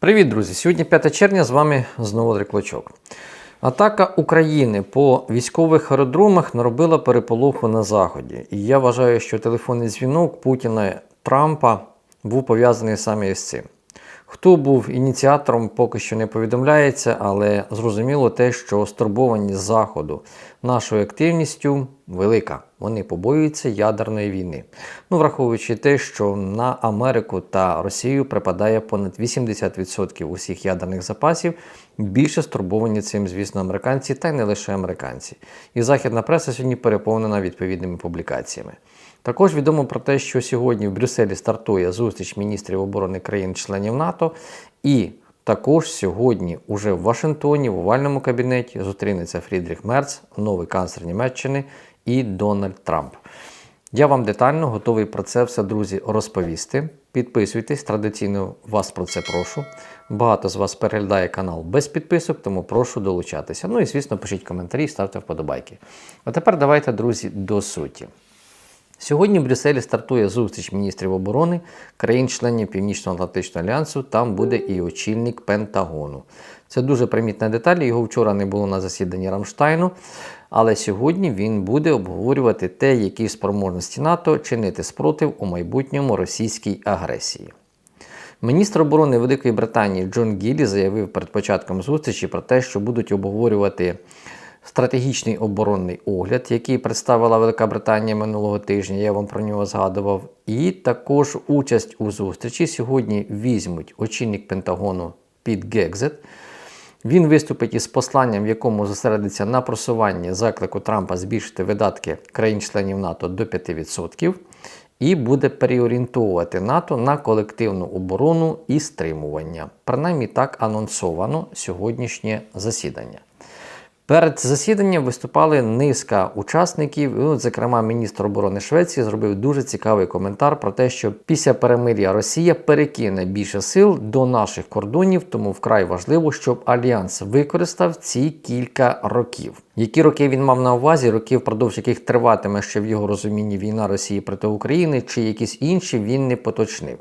Привіт, друзі! Сьогодні 5 червня з вами знову Андрій Клочок. Атака України по військових аеродромах наробила переполоху на Заході. І я вважаю, що телефонний дзвінок Путіна Трампа був пов'язаний саме із цим. Хто був ініціатором, поки що не повідомляється, але зрозуміло те, що стурбованість Заходу нашою активністю велика. Вони побоюються ядерної війни. Ну, враховуючи те, що на Америку та Росію припадає понад 80% усіх ядерних запасів, більше стурбовані цим, звісно, американці, та й не лише американці. І західна преса сьогодні переповнена відповідними публікаціями. Також відомо про те, що сьогодні в Брюсселі стартує зустріч міністрів оборони країн-членів НАТО, і також сьогодні, уже в Вашингтоні, в овальному кабінеті, зустрінеться Фрідріх Мерц, новий канцлер Німеччини і Дональд Трамп. Я вам детально готовий про це все, друзі, розповісти. Підписуйтесь, традиційно вас про це прошу. Багато з вас переглядає канал без підписок, тому прошу долучатися. Ну і, звісно, пишіть коментарі, ставте вподобайки. А тепер давайте, друзі, до суті. Сьогодні в Брюсселі стартує зустріч міністрів оборони країн-членів Північно-Атлантичного альянсу. Там буде і очільник Пентагону. Це дуже примітна деталь. Його вчора не було на засіданні Рамштайну. Але сьогодні він буде обговорювати те, які спроможності НАТО чинити спротив у майбутньому російській агресії. Міністр оборони Великої Британії Джон Гіллі заявив перед початком зустрічі про те, що будуть обговорювати стратегічний оборонний огляд, який представила Велика Британія минулого тижня. Я вам про нього згадував. І також участь у зустрічі сьогодні візьмуть очільник Пентагону Піт Гекзет. Він виступить із посланням, в якому зосередиться на просуванні заклику Трампа збільшити видатки країн-членів НАТО до 5%, і буде переорієнтовувати НАТО на колективну оборону і стримування. Принаймні так анонсовано сьогоднішнє засідання. Перед засіданням виступали низка учасників. і Зокрема, міністр оборони Швеції зробив дуже цікавий коментар про те, що після перемир'я Росія перекине більше сил до наших кордонів, тому вкрай важливо, щоб альянс використав ці кілька років. Які роки він мав на увазі? Роки, впродовж яких триватиме ще в його розумінні війна Росії проти України, чи якісь інші він не поточнив.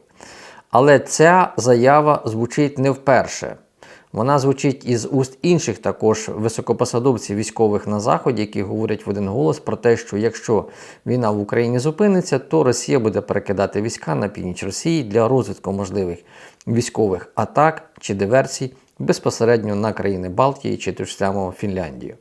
Але ця заява звучить не вперше. Вона звучить із уст інших також високопосадовців військових на заході, які говорять в один голос про те, що якщо війна в Україні зупиниться, то Росія буде перекидати війська на північ Росії для розвитку можливих військових атак чи диверсій безпосередньо на країни Балтії чи ту ж саму Фінляндію.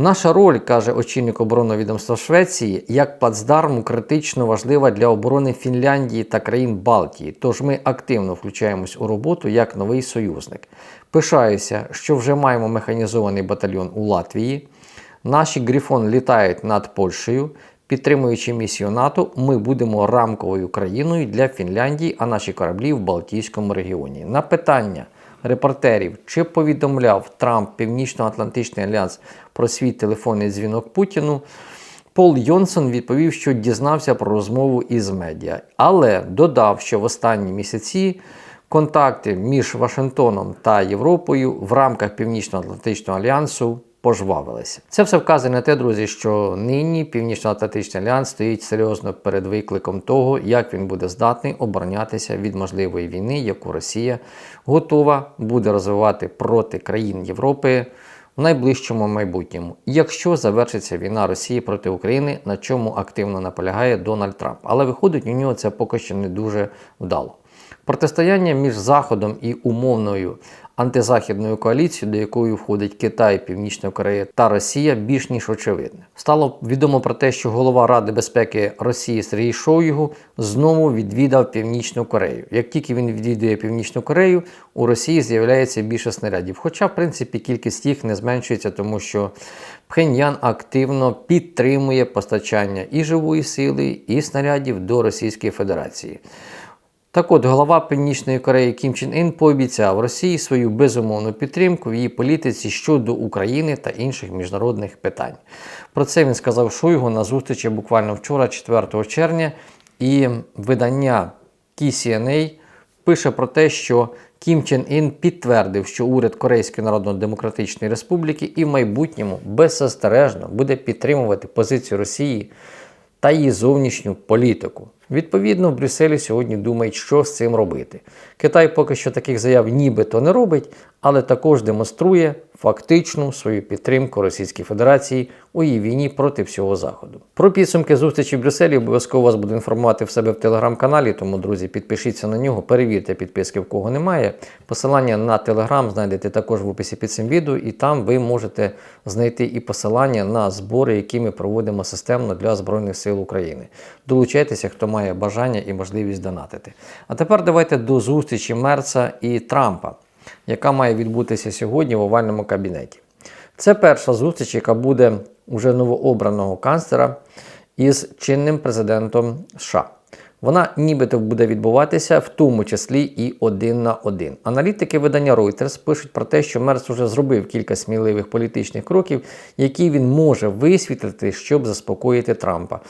Наша роль, каже очільник оборонного відомства Швеції, як плацдарму критично важлива для оборони Фінляндії та країн Балтії. Тож ми активно включаємось у роботу як новий союзник. Пишаюся, що вже маємо механізований батальйон у Латвії. Наші грифон літають над Польщею. Підтримуючи місію НАТО, ми будемо рамковою країною для Фінляндії, а наші кораблі в Балтійському регіоні. На питання репортерів, чи повідомляв Трамп Північно-Атлантичний альянс про свій телефонний дзвінок Путіну. Пол Йонсон відповів, що дізнався про розмову із медіа, але додав, що в останні місяці контакти між Вашингтоном та Європою в рамках Північно-Атлантичного альянсу пожвавилися. Це все вказує на те, друзі, що нині Північно-Атлантичний альянс стоїть серйозно перед викликом того, як він буде здатний оборонятися від можливої війни, яку Росія готова буде розвивати проти країн Європи. В найближчому майбутньому, якщо завершиться війна Росії проти України, на чому активно наполягає Дональд Трамп. Але виходить, у нього це поки що не дуже вдало. Протистояння між Заходом і умовною антизахідною коаліцією, до якої входить Китай, Північна Корея та Росія, більш ніж очевидне. Стало відомо про те, що голова Ради безпеки Росії Сергій Шойгу знову відвідав Північну Корею. Як тільки він відвідує Північну Корею, у Росії з'являється більше снарядів. Хоча, в принципі, кількість їх не зменшується, тому що Пхеньян активно підтримує постачання і живої сили, і снарядів до Російської Федерації. Так от, голова Північної Кореї Кім Чен Ін пообіцяв Росії свою безумовну підтримку в її політиці щодо України та інших міжнародних питань. Про це він сказав Шойгу на зустрічі буквально вчора, 4 червня, і видання KCNA пише про те, що Кім Чен Ін підтвердив, що уряд Корейської Народно-Демократичної Республіки і в майбутньому беззастережно буде підтримувати позицію Росії та її зовнішню політику. Відповідно, в Брюсселі сьогодні думають, що з цим робити. Китай поки що таких заяв нібито не робить, але також демонструє фактичну свою підтримку Російській Федерації у її війні проти всього Заходу. Про підсумки зустрічі в Брюсселі обов'язково вас буду інформувати в себе в телеграм-каналі, тому, друзі, підпишіться на нього, перевірте підписки, в кого немає. Посилання на телеграм знайдете також в описі під цим відео, і там ви можете знайти і посилання на збори, які ми проводимо системно для Збройних сил України. Долучайтеся, хто має бажання і можливість донатити. А тепер давайте до зустрічі Мерца і Трампа, яка має відбутися сьогодні в овальному кабінеті. Це перша зустріч, яка буде уже новообраного канцлера із чинним президентом США. Вона нібито буде відбуватися в тому числі і один на один. Аналітики видання Reuters пишуть про те, що Мерц вже зробив кілька сміливих політичних кроків, які він може висвітлити, щоб заспокоїти Трампа.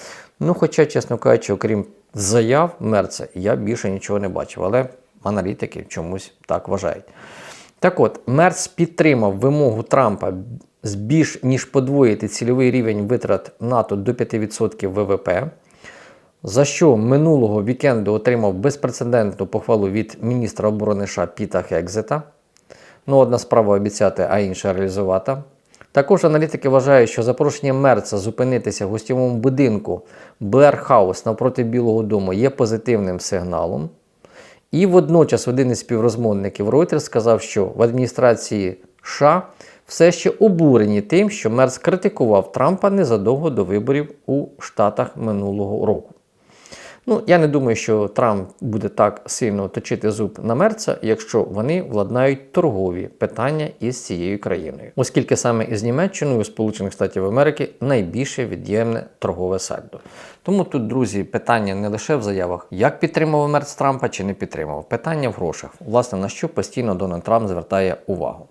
Ну, хоча, чесно кажучи, окрім заяв Мерца, я більше нічого не бачив, але аналітики чомусь так вважають. Так от, Мерц підтримав вимогу Трампа більш ніж подвоїти цільовий рівень витрат НАТО до 5% ВВП, за що минулого вікенду отримав безпрецедентну похвалу від міністра оборони США Піта Хекзета. Ну, одна справа обіцяти, а інша реалізувати. Також аналітики вважають, що запрошення Мерца зупинитися в гостєвому будинку Блер Хаус навпроти Білого Дому є позитивним сигналом. І водночас один із співрозмовників Reuters сказав, що в адміністрації США все ще обурені тим, що Мерс критикував Трампа незадовго до виборів у Штатах минулого року. Ну, я не думаю, що Трамп буде так сильно точити зуб на Мерца, якщо вони владнають торгові питання із цією країною, оскільки саме із Німеччиною Сполучених Штатів Америки найбільше від'ємне торгове сальдо. Тому тут, друзі, питання не лише в заявах, як підтримував Мерц Трампа чи не підтримував. Питання в грошах, власне, на що постійно Дональд Трамп звертає увагу.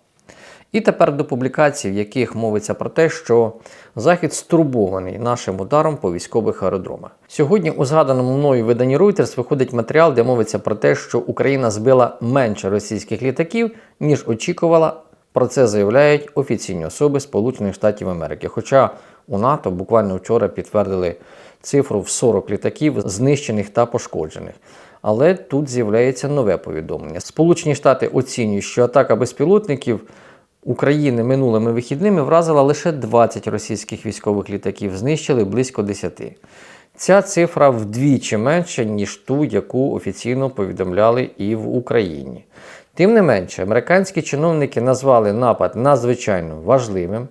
І тепер до публікацій, в яких мовиться про те, що Захід стурбований нашим ударом по військових аеродромах. Сьогодні у згаданому мною виданні Reuters виходить матеріал, де мовиться про те, що Україна збила менше російських літаків, ніж очікувала. Про це заявляють офіційні особи Сполучених Штатів Америки. Хоча у НАТО буквально вчора підтвердили цифру в 40 літаків, знищених та пошкоджених. Але тут з'являється нове повідомлення. Сполучені Штати оцінюють, що атака безпілотників. України минулими вихідними вразила лише 20 російських військових літаків, знищили близько 10. Ця цифра вдвічі менша, ніж ту, яку офіційно повідомляли і в Україні. Тим не менше, американські чиновники назвали напад надзвичайно важливим.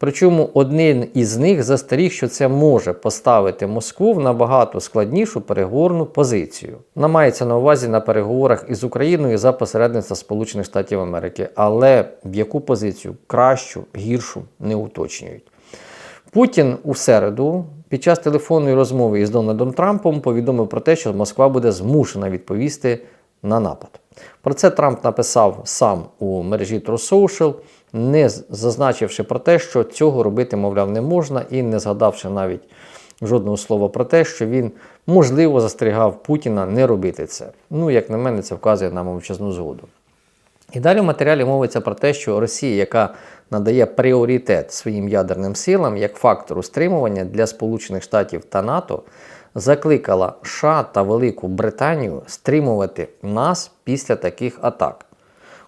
Причому один із них застеріг, що це може поставити Москву в набагато складнішу переговорну позицію. Вона мається на увазі на переговорах із Україною за посередництва Сполучених Штатів Америки, але в яку позицію кращу, гіршу не уточнюють. Путін у середу під час телефонної розмови із Дональдом Трампом повідомив про те, що Москва буде змушена відповісти на напад. Про це Трамп написав сам у мережі True Social, не зазначивши про те, що цього робити, мовляв, не можна, і не згадавши навіть жодного слова про те, що він можливо застерігав Путіна не робити це. Ну, як на мене, це вказує на мовчазну згоду. І далі в матеріалі мовиться про те, що Росія, яка надає пріоритет своїм ядерним силам як фактору стримування для Сполучених Штатів та НАТО, закликала США та Велику Британію стримувати нас після таких атак.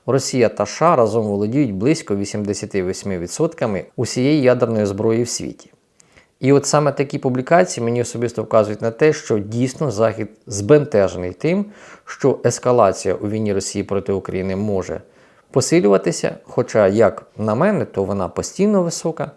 Росія та США разом володіють близько 88% усієї ядерної зброї в світі. І от саме такі публікації мені особисто вказують на те, що дійсно Захід збентежений тим, що ескалація у війні Росії проти України може посилюватися. Хоча, як на мене, то вона постійно висока.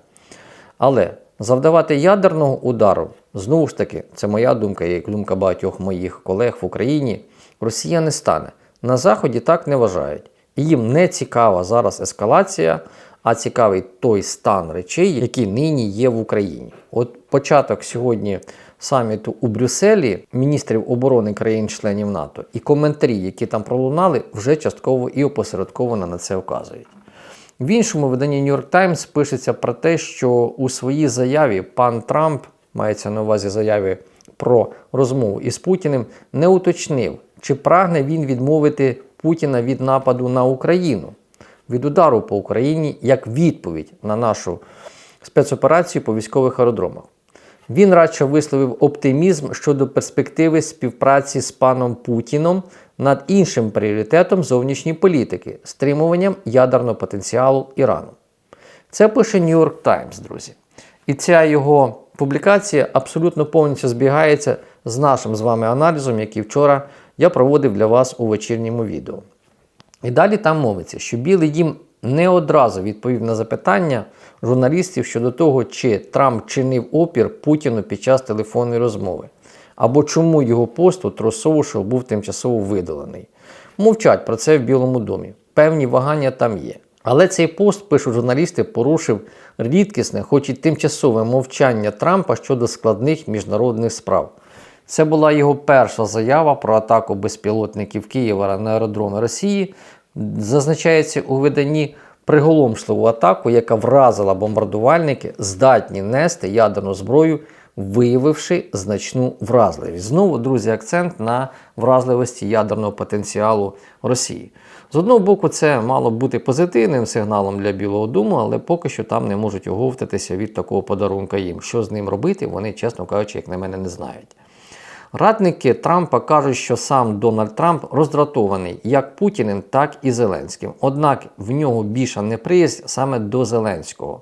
Але завдавати ядерного удару, знову ж таки, це моя думка, як думка багатьох моїх колег в Україні, Росія не стане. На Заході так не вважають. Їм не цікава зараз ескалація, а цікавий той стан речей, який нині є в Україні. От початок сьогодні саміту у Брюсселі міністрів оборони країн-членів НАТО і коментарі, які там пролунали, вже частково і опосередковано на це вказують. В іншому виданні New York Times пишеться про те, що у своїй заяві пан Трамп мається на увазі заяві про розмову із Путіним, не уточнив, чи прагне він відмовити Путіна від нападу на Україну, від удару по Україні як відповідь на нашу спецоперацію по військових аеродромах. Він радше висловив оптимізм щодо перспективи співпраці з паном Путіном над іншим пріоритетом зовнішньої політики стримуванням ядерного потенціалу Ірану. Це пише New York Times, друзі. І ця його публікація абсолютно повністю збігається з нашим з вами аналізом, який вчора я проводив для вас у вечірньому відео. І далі там мовиться, що Білий дім не одразу відповів на запитання журналістів щодо того, чи Трамп чинив опір Путіну під час телефонної розмови, або чому його пост у Тросовушев був тимчасово видалений. Мовчать про це в Білому домі. Певні вагання там є. Але цей пост, пишуть журналісти, порушив рідкісне, хоч і тимчасове мовчання Трампа щодо складних міжнародних справ. Це була його перша заява про атаку безпілотників Києва на аеродроми Росії. Зазначається у виданні приголомшливу атаку, яка вразила бомбардувальники, здатні нести ядерну зброю, виявивши значну вразливість. Знову, друзі, акцент на вразливості ядерного потенціалу Росії. З одного боку, це мало бути позитивним сигналом для Білого Дому, але поки що там не можуть оговтатися від такого подарунка їм. Що з ним робити, вони, чесно кажучи, як на мене, не знають. Радники Трампа кажуть, що сам Дональд Трамп роздратований як Путіним, так і Зеленським. Однак в нього більша неприязнь саме до Зеленського.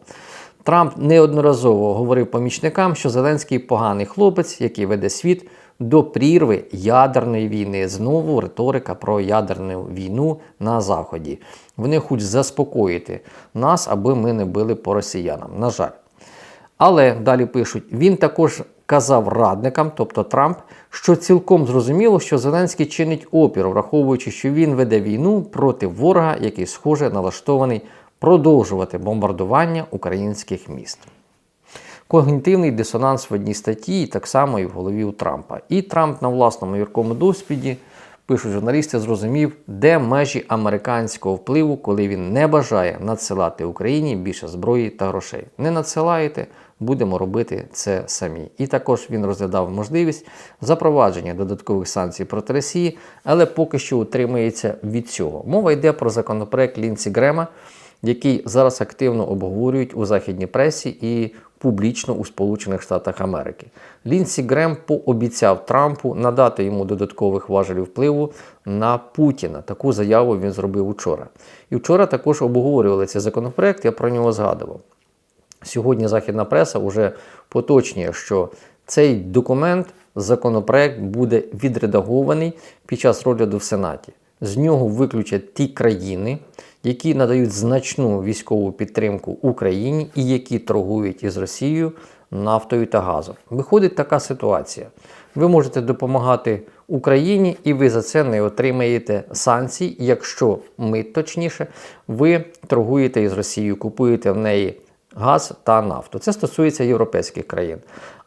Трамп неодноразово говорив помічникам, що Зеленський поганий хлопець, який веде світ до прірви ядерної війни. Знову риторика про ядерну війну на Заході. Вони хочуть заспокоїти нас, аби ми не били по росіянам. На жаль. Але далі пишуть, він також казав радникам, тобто Трамп, що цілком зрозуміло, що Зеленський чинить опір, враховуючи, що він веде війну проти ворога, який схоже налаштований продовжувати бомбардування українських міст. Когнітивний дисонанс в одній статті, так само і в голові у Трампа. І Трамп на власному гіркому досвіді, пишуть журналісти, зрозумів, де межі американського впливу, коли він не бажає надсилати Україні більше зброї та грошей. Не надсилаєте, будемо робити це самі. І також він розглядав можливість запровадження додаткових санкцій проти Росії, але поки що утримується від цього. Мова йде про законопроект Лінсі Грема, який зараз активно обговорюють у західній пресі і публічно у Сполучених Штатах Америки. Лінсі Грем пообіцяв Трампу надати йому додаткових важелів впливу на Путіна. Таку заяву він зробив учора. І вчора також обговорювали цей законопроект, я про нього згадував. Сьогодні західна преса вже поточнює, що цей документ, законопроект буде відредагований під час розгляду в Сенаті. З нього виключать ті країни, які надають значну військову підтримку Україні і які торгують із Росією нафтою та газом. Виходить така ситуація. Ви можете допомагати Україні, і ви за це не отримаєте санкцій, якщо ми точніше, ви торгуєте із Росією, купуєте в неї газ та нафту. Це стосується європейських країн.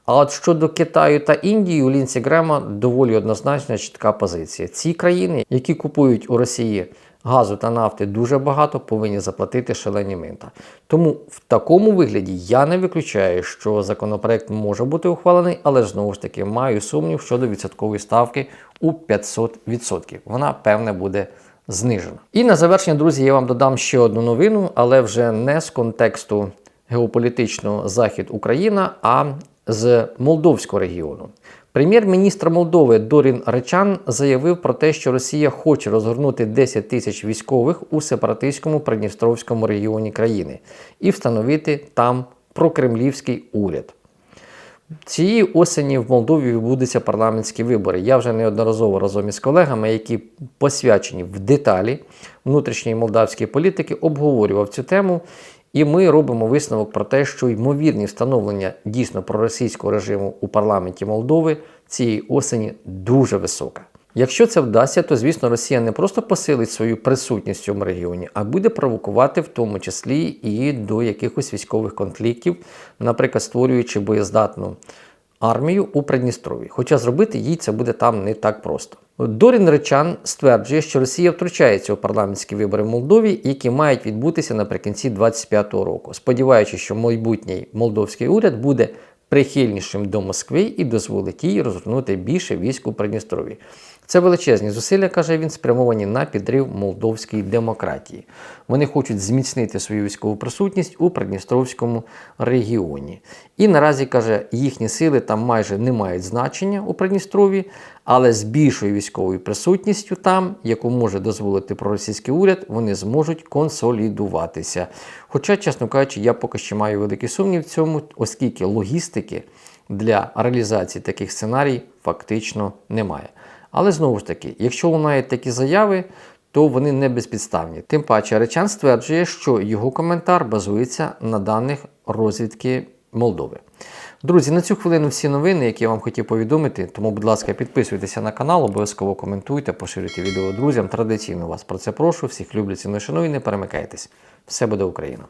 А от щодо Китаю та Індії, у Лінсі Грема доволі однозначна чітка позиція. Ці країни, які купують у Росії газу та нафти дуже багато, повинні заплатити шалені мита. Тому в такому вигляді я не виключаю, що законопроект може бути ухвалений, але знову ж таки маю сумнів щодо відсоткової ставки у 500%. Вона певне буде знижена. І на завершення, друзі, я вам додам ще одну новину, але вже не з контексту геополітичного захід Україна, а з Молдовського регіону. Прем'єр-міністр Молдови Дорін Речан заявив про те, що Росія хоче розгорнути 10 тисяч військових у сепаратистському Придністровському регіоні країни і встановити там прокремлівський уряд. Цієї осені в Молдові відбудуться парламентські вибори. Я вже неодноразово разом із колегами, які посвячені в деталі внутрішньої молдавської політики, обговорював цю тему. І ми робимо висновок про те, що ймовірні встановлення дійсно проросійського режиму у парламенті Молдови цієї осені дуже висока. Якщо це вдасться, то звісно Росія не просто посилить свою присутність в цьому регіоні, а буде провокувати в тому числі і до якихось військових конфліктів, наприклад, створюючи боєздатну армію у Придністрові. Хоча зробити їй це буде там не так просто. Дорін Речан стверджує, що Росія втручається у парламентські вибори в Молдові, які мають відбутися наприкінці 2025 року, сподіваючись, що майбутній молдовський уряд буде прихильнішим до Москви і дозволить їй розгорнути більше військ у Придністрові. Це величезні зусилля, каже він, спрямовані на підрив молдовської демократії. Вони хочуть зміцнити свою військову присутність у Придністровському регіоні. І наразі каже, їхні сили там майже не мають значення у Придністрові, але з більшою військовою присутністю там, яку може дозволити проросійський уряд, вони зможуть консолідуватися. Хоча, чесно кажучи, я поки що маю великий сумнів в цьому, оскільки логістики для реалізації таких сценарій фактично немає. Але знову ж таки, якщо лунають такі заяви, то вони не безпідставні. Тим паче Речан стверджує, що його коментар базується на даних розвідки Молдови. Друзі, на цю хвилину всі новини, які я вам хотів повідомити. Тому, будь ласка, підписуйтеся на канал, обов'язково коментуйте, поширюйте відео друзям. Традиційно вас про це прошу. Всіх люблю, ціную, шаную і не перемикайтесь. Все буде Україна!